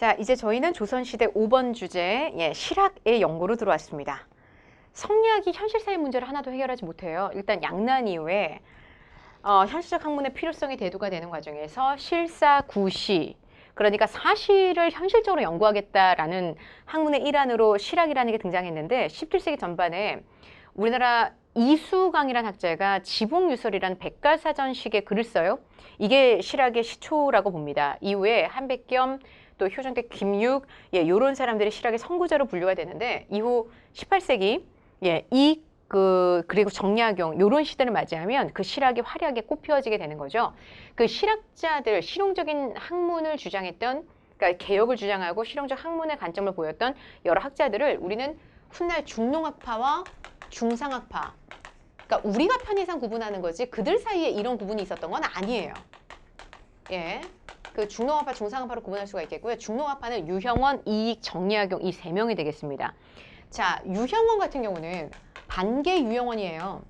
자, 이제 저희는 조선시대 5번 주제, 예, 실학의 연구로 들어왔습니다. 성리학이 현실사회 문제를 하나도 해결하지 못해요. 일단 양난 이후에 어, 현실적 학문의 필요성이 대두가 되는 과정에서 실사, 구시, 그러니까 사실을 현실적으로 연구하겠다라는 학문의 일환으로 실학이라는 게 등장했는데 17세기 전반에 우리나라 이수강이라는 학자가 지봉유설이라는 백과사전식의 글을 써요. 이게 실학의 시초라고 봅니다. 이후에 한백겸 또 효정대 김육 예, 요런 사람들이 실학의 선구자로 분류가 되는데 이후 18세기 예, 이 그 그리고 정약용 요런 시대를 맞이하면 그 실학이 화려하게 꽃피워지게 되는 거죠. 그 실학자들 실용적인 학문을 주장했던 그러니까 개혁을 주장하고 실용적 학문의 관점을 보였던 여러 학자들을 우리는 훗날 중농학파와 중상학파 그러니까 우리가 편의상 구분하는 거지 그들 사이에 이런 구분이 있었던 건 아니에요. 예. 그 중농학파, 중상학파로 구분할 수가 있겠고요. 중농학파는 유형원, 이익, 정약용 이 세 명이 되겠습니다. 자, 유형원 같은 경우는 반개 유형원이에요.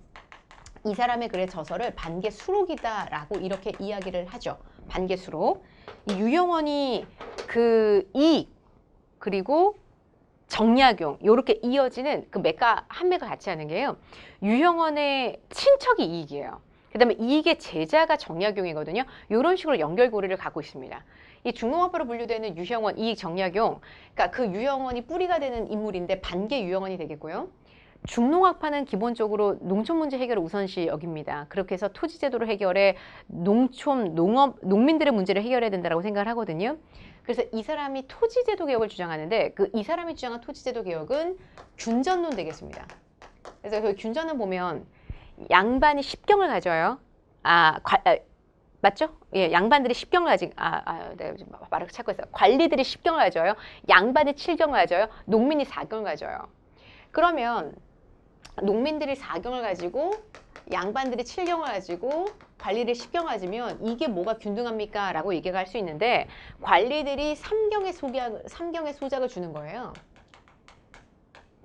이 사람의 글의 저서를 반개 수록이다라고 이렇게 이야기를 하죠. 반개 수록. 이 유형원이 그 이익 그리고 정약용 요렇게 이어지는 그 맥과 한 맥을 같이 하는 게요. 유형원의 친척이 이익이에요. 그 다음에 이익의 제자가 정약용이거든요. 이런 식으로 연결고리를 갖고 있습니다. 이 중농학파로 분류되는 유형원, 이익, 정약용, 그러니까 그 유형원이 뿌리가 되는 인물인데 반개 유형원이 되겠고요. 중농학파는 기본적으로 농촌 문제 해결을 우선시 여깁니다. 그렇게 해서 토지 제도를 해결해 농촌, 농업, 농민들의 문제를 해결해야 된다고 생각을 하거든요. 그래서 이 사람이 토지 제도 개혁을 주장하는데 그 이 사람이 주장한 토지 제도 개혁은 균전론 되겠습니다. 그래서 그 균전론 보면 양반이 십경을 가져요. 아, 과, 아 맞죠? 예, 양반들이 십경을 가지, 아, 아, 내가 지금 말을 찾고 있어요. 관리들이 십경을 가져요. 양반이 칠경을 가져요. 농민이 사경을 가져요. 그러면 농민들이 사경을 가지고 양반들이 칠경을 가지고 관리를 십경을 가지면 이게 뭐가 균등합니까? 라고 얘기가 할 수 있는데 관리들이 삼경의 소작, 삼경의 소작을 주는 거예요.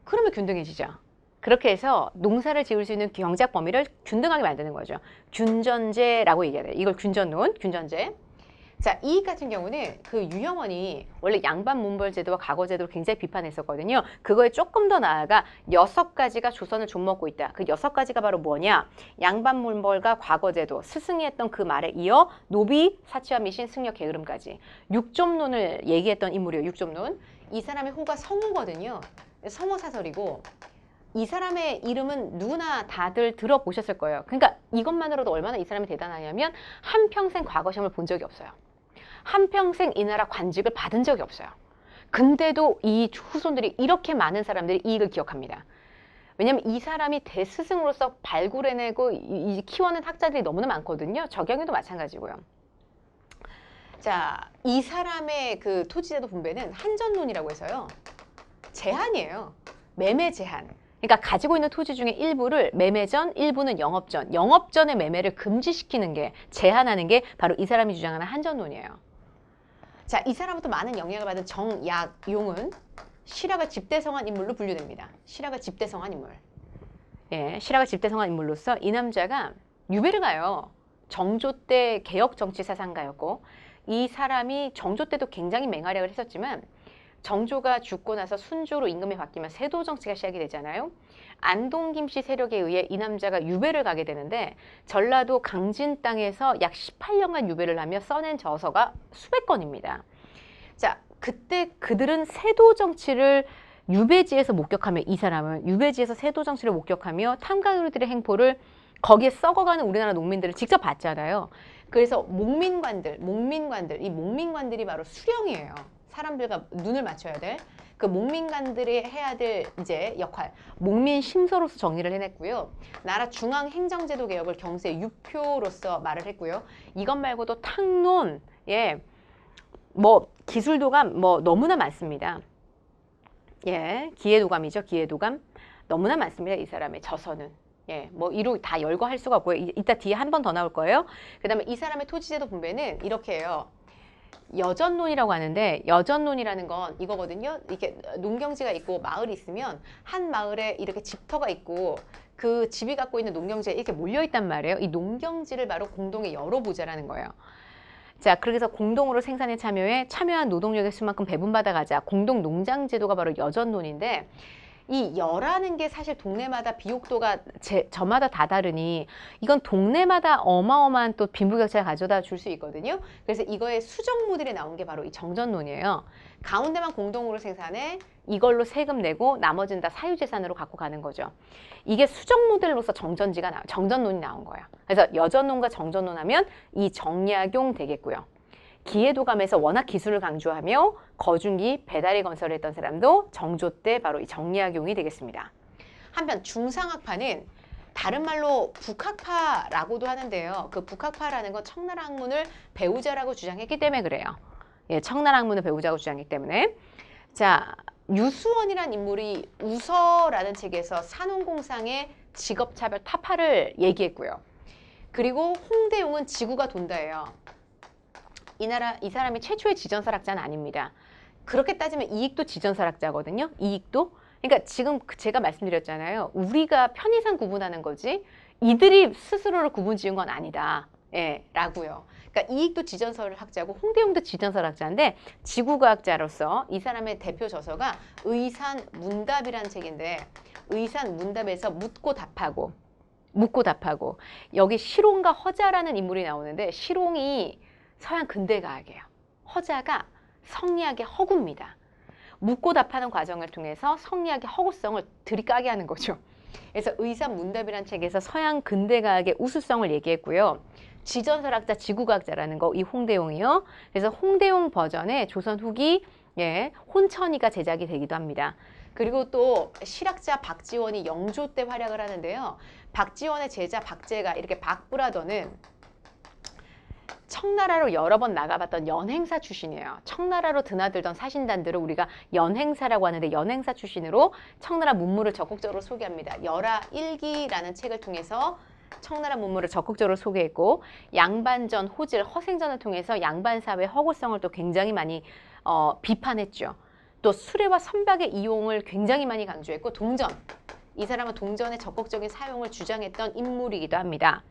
그러면 균등해지죠. 그렇게 해서 농사를 지을 수 있는 경작 범위를 균등하게 만드는 거죠. 균전제라고 얘기해야 돼요. 이걸 균전론, 균전제. 자, 이익 같은 경우는 그 유형원이 원래 양반 문벌 제도와 과거 제도를 굉장히 비판했었거든요. 그거에 조금 더 나아가 여섯 가지가 조선을 좀먹고 있다. 그 여섯 가지가 바로 뭐냐? 양반 문벌과 과거 제도, 스승이 했던 그 말에 이어 노비, 사치와 미신, 승려, 게으름까지 육점론을 얘기했던 인물이에요. 육점론. 이 사람의 호가 성우거든요. 성우 사설이고 이 사람의 이름은 누구나 다들 들어보셨을 거예요. 그러니까 이것만으로도 얼마나 이 사람이 대단하냐면 한평생 과거 시험을 본 적이 없어요. 한평생 이 나라 관직을 받은 적이 없어요. 근데도 이 후손들이 이렇게 많은 사람들이 이익을 기억합니다. 왜냐하면 이 사람이 대스승으로서 발굴해내고 이, 키워낸 학자들이 너무나 많거든요. 적영에도 마찬가지고요. 자, 이 사람의 그 토지제도 분배는 한전론이라고 해서요. 제한이에요. 매매 제한. 그러니까 가지고 있는 토지 중에 일부를 매매 전, 일부는 영업 전, 영업 전의 매매를 금지시키는 게 제한하는 게 바로 이 사람이 주장하는 한전론이에요. 자, 이 사람부터 많은 영향을 받은 정약용은 실학을 집대성한 인물로 분류됩니다. 실학을 집대성한 인물. 예, 실학을 집대성한 인물로서 이 남자가 유배를 가요. 정조 때 개혁 정치 사상가였고 이 사람이 정조 때도 굉장히 맹활약을 했었지만 정조가 죽고 나서 순조로 임금이 바뀌면 세도 정치가 시작이 되잖아요. 안동 김씨 세력에 의해 이 남자가 유배를 가게 되는데 전라도 강진 땅에서 약 18년간 유배를 하며 써낸 저서가 수백 건입니다. 자, 그때 그들은 세도 정치를 유배지에서 목격하며 이 사람은 유배지에서 세도 정치를 목격하며 탐관우리들의 행포를 거기에 썩어가는 우리나라 농민들을 직접 봤잖아요. 그래서 목민관들, 목민관들, 이 목민관들이 바로 수령이에요. 사람들과 눈을 맞춰야 될 그 목민관들이 해야 될 이제 역할 목민 심서로서 정리를 해냈고요. 나라 중앙 행정제도 개혁을 경세 유표로서 말을 했고요. 이것 말고도 탕론 예. 뭐 기술도감 뭐 너무나 많습니다. 예, 기회도감이죠. 기회도감 너무나 많습니다. 이 사람의 저서는. 예, 뭐 이로 다 열거할 수가 없고요. 이따 뒤에 한 번 더 나올 거예요. 그 다음에 이 사람의 토지제도 분배는 이렇게 해요. 여전론이라고 하는데 여전론이라는 건 이거거든요. 이렇게 농경지가 있고 마을이 있으면 한 마을에 이렇게 집터가 있고 그 집이 갖고 있는 농경지에 이렇게 몰려 있단 말이에요. 이 농경지를 바로 공동의 열어보자라는 거예요. 자, 그래서 공동으로 생산에 참여해 참여한 노동력의 수만큼 배분받아 가자. 공동 농장 제도가 바로 여전론인데 이 여라는 게 사실 동네마다 비옥도가 제, 저마다 다 다르니 이건 동네마다 어마어마한 또 빈부격차를 가져다 줄 수 있거든요. 그래서 이거의 수정 모델이 나온 게 바로 이 정전론이에요. 가운데만 공동으로 생산해 이걸로 세금 내고 나머지는 다 사유재산으로 갖고 가는 거죠. 이게 수정 모델로서 정전지가 나, 정전론이 나온 거예요. 그래서 여전론과 정전론 하면 이 정약용 되겠고요. 기회도감에서 워낙 기술을 강조하며 거중기 배달의 건설을 했던 사람도 정조 때 바로 이 정리학용이 되겠습니다. 한편 중상학파는 다른 말로 북학파라고도 하는데요. 그 북학파라는 건 청나라 학문을 배우자라고 주장했기 때문에 그래요. 예, 청나라 학문을 배우자고 주장했기 때문에. 자, 유수원이란 인물이 우서라는 책에서 산업공상의 직업차별 타파를 얘기했고요. 그리고 홍대용은 지구가 돈다예요. 이 나라 이 사람이 최초의 지전설학자는 아닙니다. 그렇게 따지면 이익도 지전설학자거든요. 이익도. 그러니까 지금 그 제가 말씀드렸잖아요. 우리가 편의상 구분하는 거지 이들이 스스로를 구분 지은 건 아니다. 예, 라고요. 그러니까 이익도 지전설 학자고 홍대용도 지전설 학자인데 지구과학자로서 이 사람의 대표 저서가 의산 문답이라는 책인데 의산 문답에서 묻고 답하고 묻고 답하고 여기 시롱과 허자라는 인물이 나오는데 시롱이 서양 근대과학이에요. 허자가 성리학의 허구입니다. 묻고 답하는 과정을 통해서 성리학의 허구성을 들이까게 하는 거죠. 그래서 의산 문답이라는 책에서 서양 근대과학의 우수성을 얘기했고요. 지전설학자, 지구과학자라는 거 이 홍대용이요. 그래서 홍대용 버전의 조선 후기 예, 혼천이가 제작이 되기도 합니다. 그리고 또 실학자 박지원이 영조 때 활약을 하는데요. 박지원의 제자 박제가 이렇게 박브라더는 청나라로 여러 번 나가봤던 연행사 출신이에요. 청나라로 드나들던 사신단들을 우리가 연행사라고 하는데 연행사 출신으로 청나라 문물을 적극적으로 소개합니다. 열하 일기라는 책을 통해서 청나라 문물을 적극적으로 소개했고 양반전, 호질, 허생전을 통해서 양반사회 허구성을 또 굉장히 많이 어, 비판했죠. 또 수레와 선박의 이용을 굉장히 많이 강조했고 동전, 이 사람은 동전의 적극적인 사용을 주장했던 인물이기도 합니다.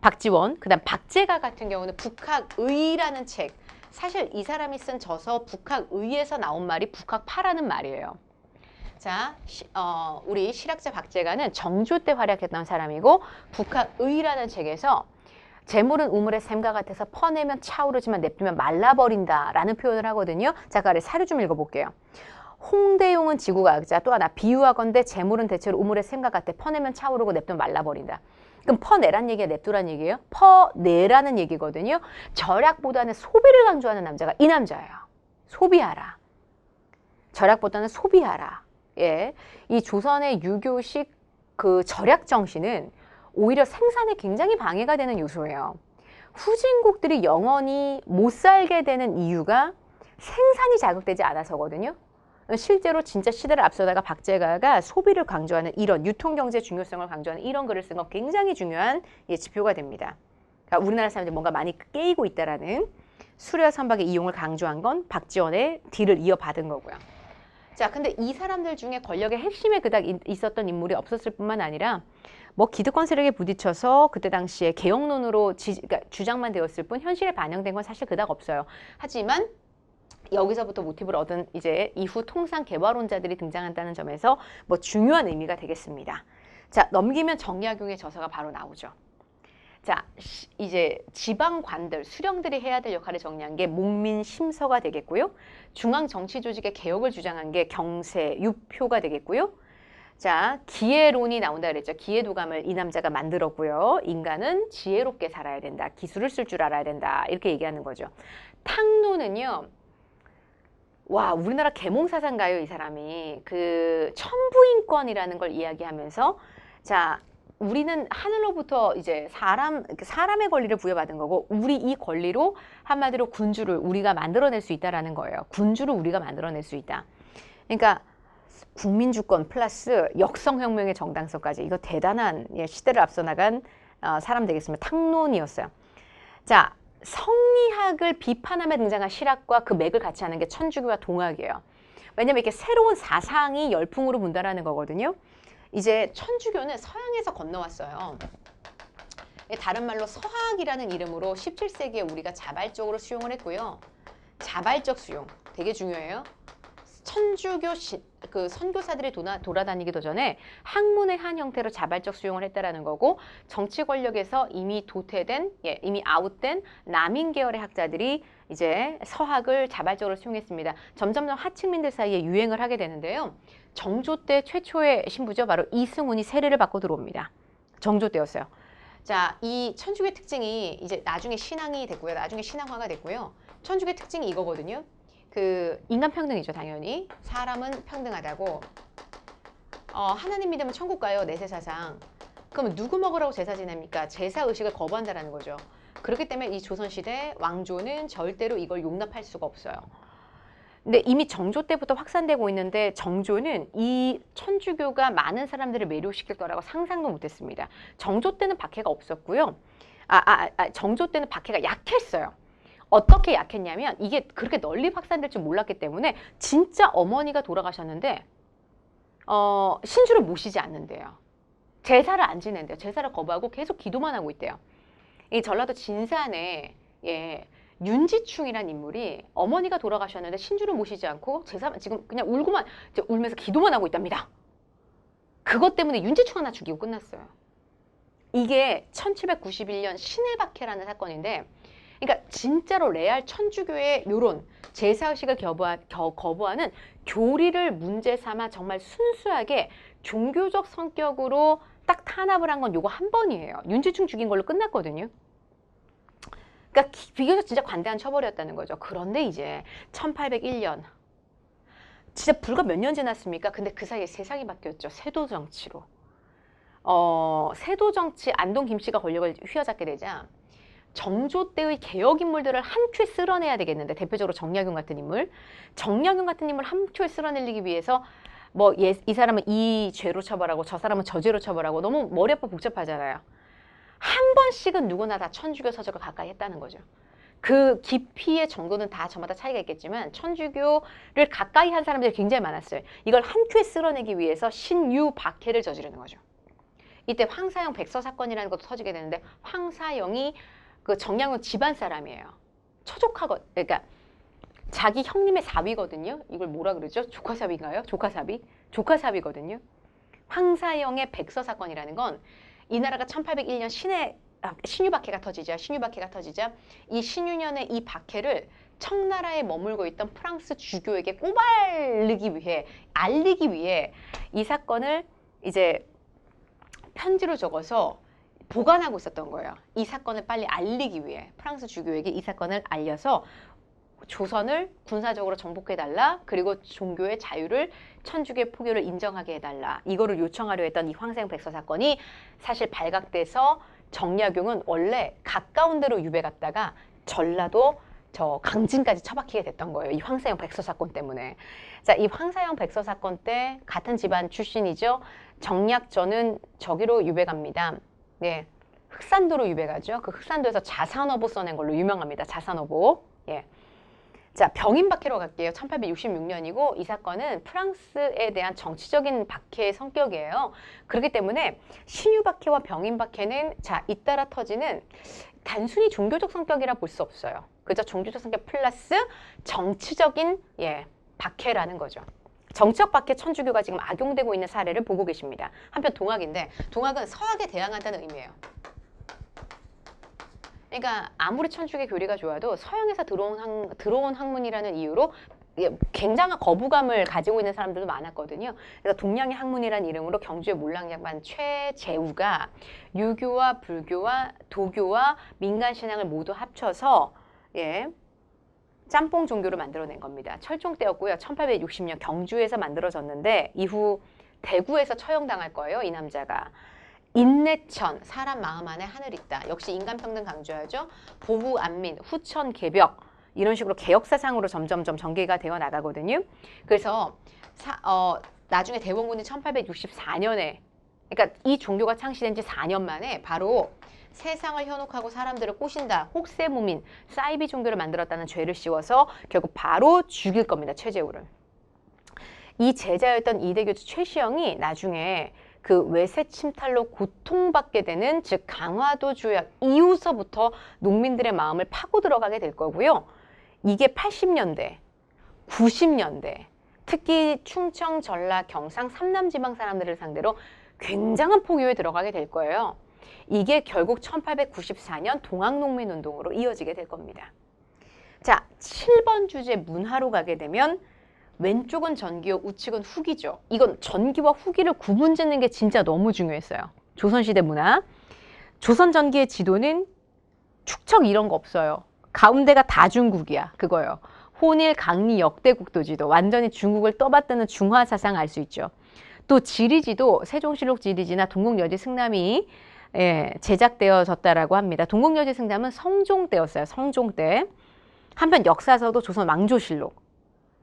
박지원, 그 다음 박재가 같은 경우는 북학의라는 책. 사실 이 사람이 쓴 저서 북학의에서 나온 말이 북학파라는 말이에요. 자, 시, 어, 우리 실학자 박재가는 정조 때 활약했던 사람이고 북학의라는 책에서 재물은 우물의 샘과 같아서 퍼내면 차오르지만 냅두면 말라버린다 라는 표현을 하거든요. 자, 그 아래 사료 좀 읽어볼게요. 홍대용은 지구과학자 또 하나 비유하건대 재물은 대체로 우물의 샘과 같아 퍼내면 차오르고 냅두면 말라버린다. 그럼 퍼내란 얘기야 냅두란 얘기예요? 퍼내라는 얘기거든요. 절약보다는 소비를 강조하는 남자가 이 남자예요. 소비하라. 절약보다는 소비하라. 예. 이 조선의 유교식 그 절약 정신은 오히려 생산에 굉장히 방해가 되는 요소예요. 후진국들이 영원히 못 살게 되는 이유가 생산이 자극되지 않아서거든요. 실제로 진짜 시대를 앞서다가 박재가가 소비를 강조하는 이런 유통경제 중요성을 강조하는 이런 글을 쓴 건 굉장히 중요한 예, 지표가 됩니다. 그러니까 우리나라 사람들이 뭔가 많이 깨이고 있다라는 수레와 선박의 이용을 강조한 건 박지원의 뒤를 이어받은 거고요. 자, 근데 이 사람들 중에 권력의 핵심에 그닥 있었던 인물이 없었을 뿐만 아니라 뭐 기득권 세력에 부딪혀서 그때 당시에 개혁론으로 지, 그러니까 주장만 되었을 뿐 현실에 반영된 건 사실 그닥 없어요. 하지만 여기서부터 모티브를 얻은 이제 이후 통상 개발론자들이 등장한다는 점에서 뭐 중요한 의미가 되겠습니다. 자, 넘기면 정약용의 저서가 바로 나오죠. 자, 이제 지방관들, 수령들이 해야 될 역할을 정리한 게 목민 심서가 되겠고요. 중앙 정치 조직의 개혁을 주장한 게 경세, 유표가 되겠고요. 자, 기회론이 나온다 그랬죠. 기회도감을 이 남자가 만들었고요. 인간은 지혜롭게 살아야 된다. 기술을 쓸 줄 알아야 된다. 이렇게 얘기하는 거죠. 탕노는요. 와, 우리나라 계몽사상가요, 이 사람이. 그 천부인권이라는 걸 이야기하면서 자, 우리는 하늘로부터 이제 사람 사람의 권리를 부여받은 거고 우리 이 권리로 한마디로 군주를 우리가 만들어낼 수 있다라는 거예요. 군주를 우리가 만들어낼 수 있다. 그러니까 국민주권 플러스 역성혁명의 정당성까지 이거 대단한 예, 시대를 앞서 나간 어, 사람 되겠습니다. 탕론이었어요. 자, 성리학을 비판하며 등장한 실학과 그 맥을 같이 하는 게 천주교와 동학이에요. 왜냐면 이렇게 새로운 사상이 열풍으로 분다라는 거거든요. 이제 천주교는 서양에서 건너왔어요. 다른 말로 서학이라는 이름으로 17세기에 우리가 자발적으로 수용을 했고요. 자발적 수용 되게 중요해요. 천주교 시, 그 선교사들이 도나, 돌아다니기도 전에 학문의 한 형태로 자발적 수용을 했다라는 거고 정치 권력에서 이미 도태된 예, 이미 아웃된 남인 계열의 학자들이 이제 서학을 자발적으로 수용했습니다. 점점점 하층민들 사이에 유행을 하게 되는데요. 정조 때 최초의 신부죠. 바로 이승훈이 세례를 받고 들어옵니다. 정조 때였어요. 자, 이 천주교 특징이 이제 나중에 신앙이 됐고요. 나중에 신앙화가 됐고요. 천주교 특징이 이거거든요. 그 인간 평등이죠, 당연히. 사람은 평등하다고. 어, 하나님 믿으면 천국 가요, 내세 사상. 그러면 누구 먹으라고 제사 지냅니까? 제사 의식을 거부한다라는 거죠. 그렇기 때문에 이 조선시대 왕조는 절대로 이걸 용납할 수가 없어요. 근데 이미 정조 때부터 확산되고 있는데 정조는 이 천주교가 많은 사람들을 매료시킬 거라고 상상도 못했습니다. 정조 때는 박해가 없었고요. 아, 아, 아, 정조 때는 박해가 약했어요. 어떻게 약했냐면 이게 그렇게 널리 확산될 줄 몰랐기 때문에 진짜 어머니가 돌아가셨는데 어, 신주를 모시지 않는데요. 제사를 안 지낸대요. 제사를 거부하고 계속 기도만 하고 있대요. 이 전라도 진산에 예, 윤지충이란 인물이 어머니가 돌아가셨는데 신주를 모시지 않고 제사 지금 그냥 울고만 울면서 기도만 하고 있답니다. 그것 때문에 윤지충 하나 죽이고 끝났어요. 이게 1791년 신의 박해라는 사건인데 그러니까 진짜로 레알 천주교의 요런 제사의식을 거부하, 겨, 거부하는 교리를 문제 삼아 정말 순수하게 종교적 성격으로 딱 탄압을 한 건 요거 한 번이에요. 윤지충 죽인 걸로 끝났거든요. 그러니까 기- 비교적 진짜 관대한 처벌이었다는 거죠. 그런데 이제 1801년 진짜 불과 몇 년 지났습니까? 근데 그 사이에 세상이 바뀌었죠. 세도 정치로. 어, 세도 정치 안동 김씨가 권력을 휘어잡게 되자 정조 때의 개혁 인물들을 한 큐에 쓸어내야 되겠는데 대표적으로 정약용 같은 인물, 정약용 같은 인물 한 큐에 쓸어내기 위해서 뭐 이 사람은 이 죄로 처벌하고 저 사람은 저 죄로 처벌하고 너무 머리 아파 복잡하잖아요. 한 번씩은 누구나 다 천주교 서적을 가까이 했다는 거죠. 그 깊이의 정도는 다 저마다 차이가 있겠지만 천주교를 가까이 한 사람들이 굉장히 많았어요. 이걸 한 큐에 쓸어내기 위해서 신유 박해를 저지르는 거죠. 이때 황사영 백서 사건이라는 것도 터지게 되는데 황사영이 그 정양은 집안 사람이에요. 처족하거 그러니까 자기 형님의 사위거든요. 이걸 뭐라 그러죠? 조카사위인가요? 조카사위? 조카사위거든요. 황사영의 백서 사건이라는 건 이 나라가 1801년 신의 아, 신유박해가 터지자 신유박해가 터지자 이 신유년의 이 박해를 청나라에 머물고 있던 프랑스 주교에게 꼬발르기 위해 알리기 위해 이 사건을 이제 편지로 적어서 보관하고 있었던 거예요. 이 사건을 빨리 알리기 위해 프랑스 주교에게 이 사건을 알려서 조선을 군사적으로 정복해달라. 그리고 종교의 자유를 천주교의 포교를 인정하게 해달라. 이거를 요청하려 했던 이 황생 백서 사건이 사실 발각돼서 정약용은 원래 가까운 데로 유배 갔다가 전라도 저 강진까지 처박히게 됐던 거예요. 이 황사영 백서 사건 때문에. 자, 이 황사영 백서 사건 때 같은 집안 출신이죠. 정약전은 저기로 유배 갑니다. 네. 흑산도로 유배 가죠. 그 흑산도에서 자산어보 써낸 걸로 유명합니다. 자산어보. 예. 자, 병인 박해로 갈게요. 1866년이고 이 사건은 프랑스에 대한 정치적인 박해의 성격이에요. 그렇기 때문에 신유 박해와 병인 박해는 자, 잇따라 터지는 단순히 종교적 성격이라 볼 수 없어요. 그저 종교적 성격 플러스 정치적인 예, 박해라는 거죠. 정치적 박해 천주교가 지금 악용되고 있는 사례를 보고 계십니다. 한편 동학인데 동학은 서학에 대항한다는 의미예요. 그러니까 아무리 천주교 교리가 좋아도 서양에서 들어온, 학, 들어온 학문이라는 이유로 예, 굉장한 거부감을 가지고 있는 사람들도 많았거든요. 그래서 동양의 학문이라는 이름으로 경주의 몰랑야반 최재우가 유교와 불교와 도교와 민간 신앙을 모두 합쳐서 예, 짬뽕 종교를 만들어낸 겁니다. 철종 때였고요. 1860년 경주에서 만들어졌는데 이후 대구에서 처형당할 거예요. 이 남자가. 인내천, 사람 마음 안에 하늘 있다. 역시 인간평등 강조하죠. 보부 안민, 후천 개벽 이런 식으로 개혁 사상으로 점점점 전개가 되어 나가거든요. 그래서 사, 어, 나중에 대원군이 1864년에 그러니까 이 종교가 창시된 지 4년 만에 바로 세상을 현혹하고 사람들을 꼬신다. 혹세무민, 사이비 종교를 만들었다는 죄를 씌워서 결국 바로 죽일 겁니다. 최재우를. 이 제자였던 이대교 최시영이 나중에 그 외세 침탈로 고통받게 되는 즉 강화도 조약 이후서부터 농민들의 마음을 파고 들어가게 될 거고요. 이게 80년대, 90년대 특히 충청, 전라, 경상, 삼남 지방 사람들을 상대로 굉장한 포교에 들어가게 될 거예요. 이게 결국 1894년 동학농민운동으로 이어지게 될 겁니다. 자, 7번 주제 문화로 가게 되면 왼쪽은 전기요, 우측은 후기죠. 이건 전기와 후기를 구분 짓는 게 진짜 너무 중요했어요. 조선시대 문화. 조선 전기의 지도는 축척 이런 거 없어요. 가운데가 다 중국이야. 그거요. 혼일, 강리, 역대국도 지도. 완전히 중국을 떠받드는 중화 사상 알 수 있죠. 또 지리지도 세종실록 지리지나 동국여지 승남이 예, 제작되어졌다라고 합니다. 동국여지 승남은 성종 때였어요. 성종 때. 한편 역사서도 조선 왕조실록,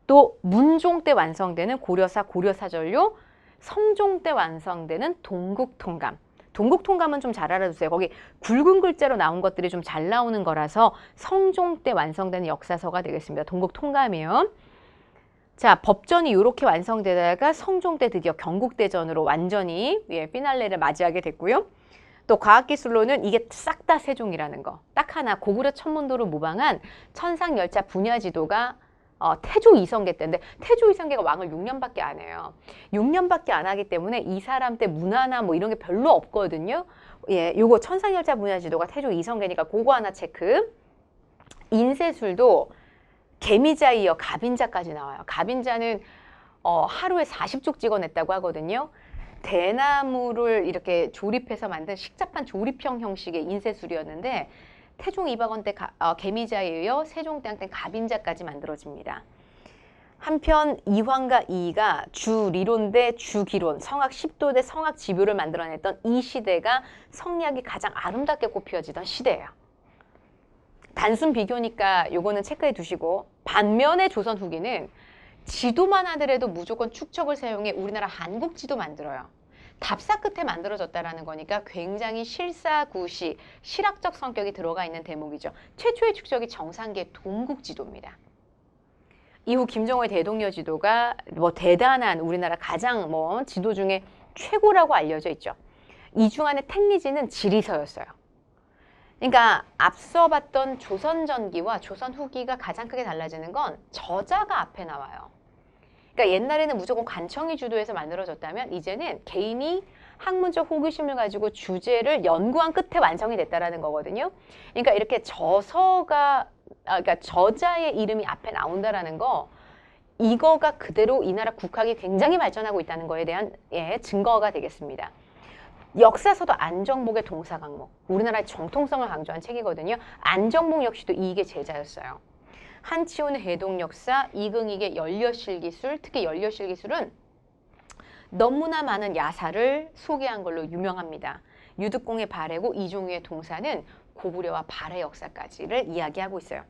또 문종 때 완성되는 고려사 고려사전료, 성종 때 완성되는 동국통감. 동국통감은 좀 잘 알아두세요. 거기 굵은 글자로 나온 것들이 좀 잘 나오는 거라서 성종 때 완성되는 역사서가 되겠습니다. 동국통감이요. 자, 법전이 이렇게 완성되다가 성종 때 드디어 경국대전으로 완전히 예, 피날레를 맞이하게 됐고요. 또 과학기술로는 이게 싹 다 세종이라는 거. 딱 하나 고구려 천문도를 모방한 천상열차 분야지도가 어, 태조 이성계 때인데 태조 이성계가 왕을 6년밖에 안 해요. 6년밖에 안 하기 때문에 이 사람 때 문화나 뭐 이런 게 별로 없거든요. 예, 요거 천상열차 분야지도가 태조 이성계니까 그거 하나 체크. 인쇄술도 개미자 이어 갑인자까지 나와요. 갑인자는 어, 하루에 40쪽 찍어냈다고 하거든요. 대나무를 이렇게 조립해서 만든 식자판 조립형 형식의 인쇄술이었는데 태종 이박원 때 가, 어, 개미자에 이어 세종대왕 때 갑인자까지 만들어집니다. 한편 이황과 이이가 주 리론 대 주기론, 성악 10도 대 성악 지교를 만들어냈던 이 시대가 성리학이 가장 아름답게 꽃피어지던 시대예요. 단순 비교니까 요거는 체크해 두시고 반면에 조선 후기는 지도만 하더라도 무조건 축척을 사용해 우리나라 한국 지도 만들어요. 답사 끝에 만들어졌다라는 거니까 굉장히 실사구시, 실학적 성격이 들어가 있는 대목이죠. 최초의 축적이 정상계 동국 지도입니다. 이후 김정호의 대동여 지도가 뭐 대단한 우리나라 가장 뭐 지도 중에 최고라고 알려져 있죠. 이중 안에 택리지는 지리서였어요. 그러니까 앞서 봤던 조선 전기와 조선 후기가 가장 크게 달라지는 건 저자가 앞에 나와요. 그러니까 옛날에는 무조건 관청이 주도해서 만들어졌다면 이제는 개인이 학문적 호기심을 가지고 주제를 연구한 끝에 완성이 됐다라는 거거든요. 그러니까 이렇게 저서가 아, 그러니까 저자의 이름이 앞에 나온다라는 거 이거가 그대로 이 나라 국학이 굉장히 발전하고 있다는 거에 대한 예, 증거가 되겠습니다. 역사서도 안정복의 동사 강목, 우리나라의 정통성을 강조한 책이거든요. 안정복 역시도 이게 제자였어요. 한치훈의 해동 역사, 이긍익의 연려실 기술, 특히 연려실 기술은 너무나 많은 야사를 소개한 걸로 유명합니다. 유득공의 발해고 이종유의 동사는 고구려와 발해 역사까지를 이야기하고 있어요.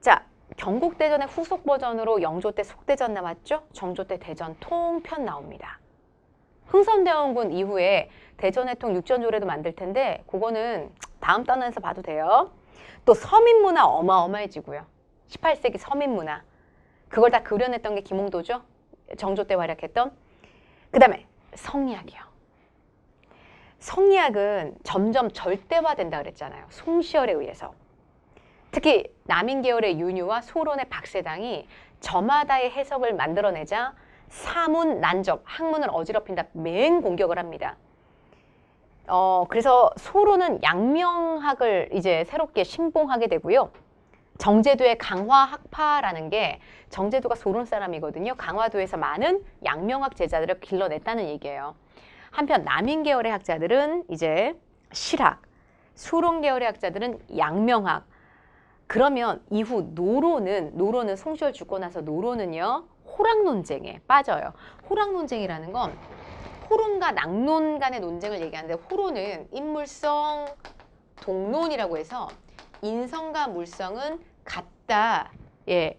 자, 경국대전의 후속 버전으로 영조 때 속대전 나왔죠? 정조 때 대전 통편 나옵니다. 흥선대원군 이후에 대전해통 육전조례도 만들 텐데 그거는 다음 단원에서 봐도 돼요. 또 서민문화 어마어마해지고요. 18세기 서민문화. 그걸 다 그려냈던 게 김홍도죠. 정조 때 활약했던. 그 다음에 성리학이요. 성리학은 점점 절대화된다 그랬잖아요. 송시열에 의해서. 특히 남인 계열의 윤유와 소론의 박세당이 저마다의 해석을 만들어내자 사문 난접, 학문을 어지럽힌다 맹 공격을 합니다. 어, 그래서 소로는 양명학을 이제 새롭게 신봉하게 되고요. 정제도의 강화 학파라는 게 정제도가 소론 사람이거든요. 강화도에서 많은 양명학 제자들을 길러냈다는 얘기예요. 한편 남인 계열의 학자들은 이제 실학, 수론 계열의 학자들은 양명학. 그러면 이후 노로는 노로는 송시열 죽고 나서 노로는요 호락 논쟁에 빠져요. 호락 논쟁이라는 건 호론과 낙론 간의 논쟁을 얘기하는데 호론은 인물성 동론이라고 해서 인성과 물성은 같다. 예,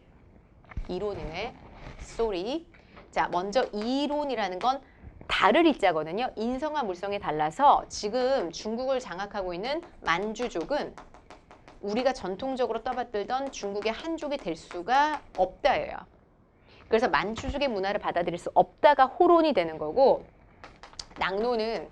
이론이네. 쏘리. 자, 먼저 이론이라는 건 다를 이자거든요. 인성과 물성이 달라서 지금 중국을 장악하고 있는 만주족은 우리가 전통적으로 떠받들던 중국의 한족이 될 수가 없다예요. 그래서 만주족의 문화를 받아들일 수 없다가 호론이 되는 거고 낙노는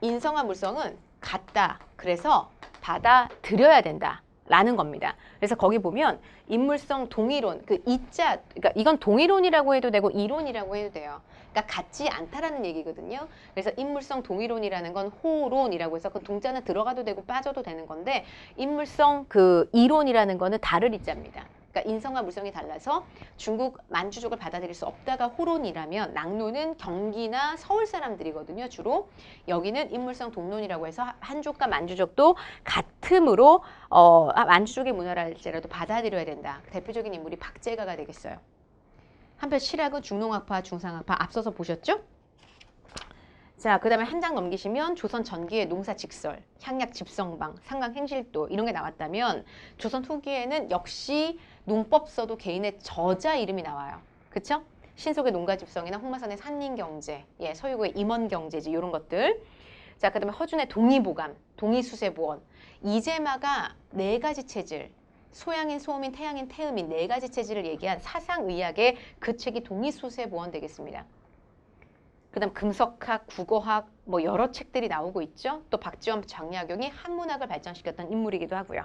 인성과 물성은 같다. 그래서 받아들여야 된다. 라는 겁니다. 그래서 거기 보면 인물성 동이론, 그 이자, 그러니까 이건 동이론이라고 해도 되고 이론이라고 해도 돼요. 그러니까 같지 않다라는 얘기거든요. 그래서 인물성 동이론이라는 건 호론이라고 해서 그 동자는 들어가도 되고 빠져도 되는 건데 인물성 그 이론이라는 거는 다를 이자입니다. 그러니까 인성과 물성이 달라서 중국 만주족을 받아들일 수 없다가 호론이라면 낙노는 경기나 서울 사람들이거든요. 주로 여기는 인물성 동론이라고 해서 한족과 만주족도 같음으로 어, 아, 만주족의 문화를 할지라도 받아들여야 된다. 대표적인 인물이 박제가가 되겠어요. 한편 실학은 중농학파, 중상학파 앞서서 보셨죠? 자, 그 다음에 한 장 넘기시면 조선 전기의 농사 직설, 향약 집성방, 상강 행실도 이런 게 나왔다면 조선 후기에는 역시 농법서도 개인의 저자 이름이 나와요. 그쵸? 신속의 농가 집성이나 홍마산의 산림경제, 예, 서유고의 임원경제지 이런 것들. 자, 그 다음에 허준의 동의보감, 동의수세보원, 이재마가 네 가지 체질, 소양인 소음인 태양인 태음인 네 가지 체질을 얘기한 사상의학의 그 책이 동의수세보원 되겠습니다. 그다음 금석학, 국어학 뭐 여러 책들이 나오고 있죠. 또 박지원, 장약용이 한문학을 발전시켰던 인물이기도 하고요.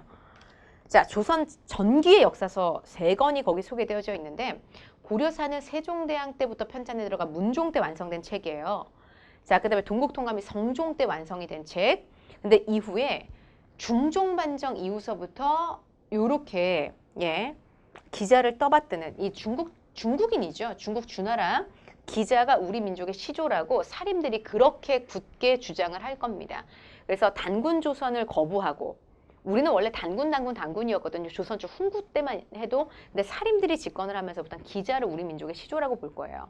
자, 조선 전기의 역사서 세 권이 거기 소개되어져 있는데 고려사는 세종대왕 때부터 편찬에 들어가 문종 때 완성된 책이에요. 자, 그다음에 동국통감이 성종 때 완성이 된 책. 근데 이후에 중종반정 이후서부터 요렇게 예 기자를 떠받드는 이 중국 중국인이죠. 중국 주나라 기자가 우리 민족의 시조라고 사림들이 그렇게 굳게 주장을 할 겁니다. 그래서 단군 조선을 거부하고 우리는 원래 단군 단군 단군이었거든요. 조선조 훈구 때만 해도 근데 사림들이 집권을 하면서부터 기자를 우리 민족의 시조라고 볼 거예요.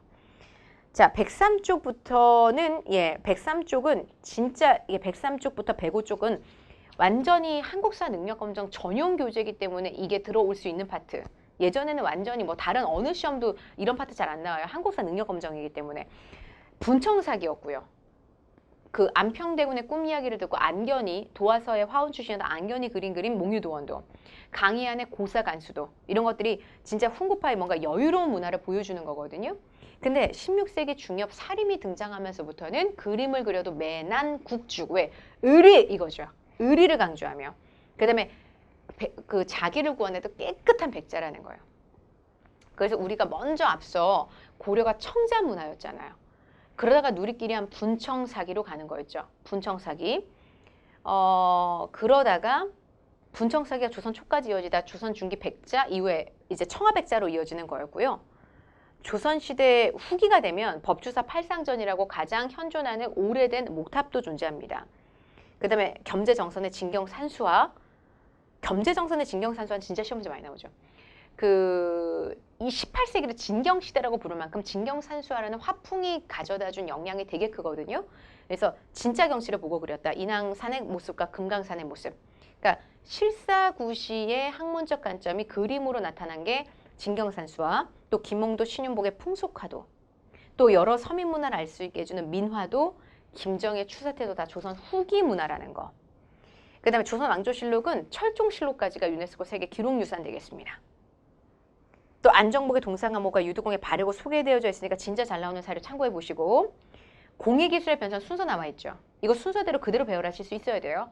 자, 103쪽부터는 예, 103쪽은 진짜 이게 103쪽부터 105쪽은 완전히 한국사 능력 검정 전용 교재이기 때문에 이게 들어올 수 있는 파트. 예전에는 완전히 뭐 다른 어느 시험도 이런 파트 잘 안 나와요. 한국사 능력 검정이기 때문에 분청사기였고요. 그 안평대군의 꿈 이야기를 듣고 안견이 도화서의 화원 출신이던 안견이 그린 그림 몽유도원도 강희안의 고사간수도 이런 것들이 진짜 훈구파의 뭔가 여유로운 문화를 보여주는 거거든요. 근데 16세기 중엽 사림이 등장하면서부터는 그림을 그려도 매난 국죽 왜 의리 이거죠. 의리를 강조하며 그 다음에 배- 그 자기를 구원해도 깨끗한 백자라는 거예요. 그래서 우리가 먼저 앞서 고려가 청자 문화였잖아요. 그러다가 누리끼리 한 분청사기로 가는 거였죠. 분청사기. 어, 그러다가 분청사기가 조선 초까지 이어지다 조선 중기 백자 이후에 이제 청하백자로 이어지는 거였고요. 조선시대 후기가 되면 법주사 팔상전이라고 가장 현존하는 오래된 목탑도 존재합니다. 그 다음에 겸재정선의 진경산수화 겸재정선의 진경산수화는 진짜 시험 문제 많이 나오죠. 그, 이 18세기를 진경시대라고 부를 만큼 진경산수화라는 화풍이 가져다 준 영향이 되게 크거든요. 그래서 진짜 경치를 보고 그렸다. 인왕산의 모습과 금강산의 모습. 그러니까 실사구시의 학문적 관점이 그림으로 나타난 게 진경산수화, 또 김몽도 신윤복의 풍속화도, 또 여러 서민 문화를 알 수 있게 해주는 민화도, 김정의 추사태도 다 조선 후기 문화라는 거. 그 다음에 조선 왕조실록은 철종실록까지가 유네스코 세계 기록유산 되겠습니다. 또 안정복의 동상암호가 유두공에 바르고 소개되어져 있으니까 진짜 잘 나오는 사료 참고해 보시고 공예기술의 변천 순서 나와 있죠. 이거 순서대로 그대로 배열하실 수 있어야 돼요.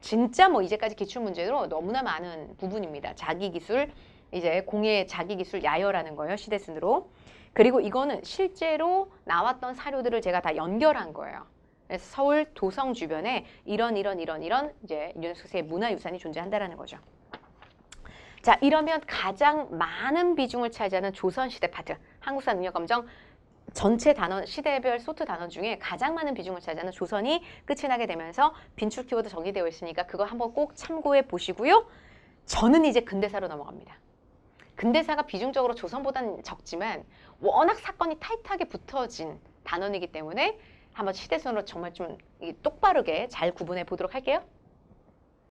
진짜 뭐 이제까지 기출 문제로 너무나 많은 부분입니다. 자기기술, 이제 공예 자기기술 야열하는 거예요. 시대순으로. 그리고 이거는 실제로 나왔던 사료들을 제가 다 연결한 거예요. 그래서 서울 도성 주변에 이런 이런 이런 이런 이제 유네스코 세계 문화유산이 존재한다라는 거죠. 자 이러면 가장 많은 비중을 차지하는 조선시대 파트 한국사 능력검정 전체 단원 시대별 소트 단원 중에 가장 많은 비중을 차지하는 조선이 끝이 나게 되면서 빈출 키워드 정의되어 있으니까 그거 한번 꼭 참고해 보시고요. 저는 이제 근대사로 넘어갑니다. 근대사가 비중적으로 조선보다는 적지만 워낙 사건이 타이트하게 붙어진 단원이기 때문에 한번 시대순으로 정말 좀이 똑바르게 잘 구분해 보도록 할게요.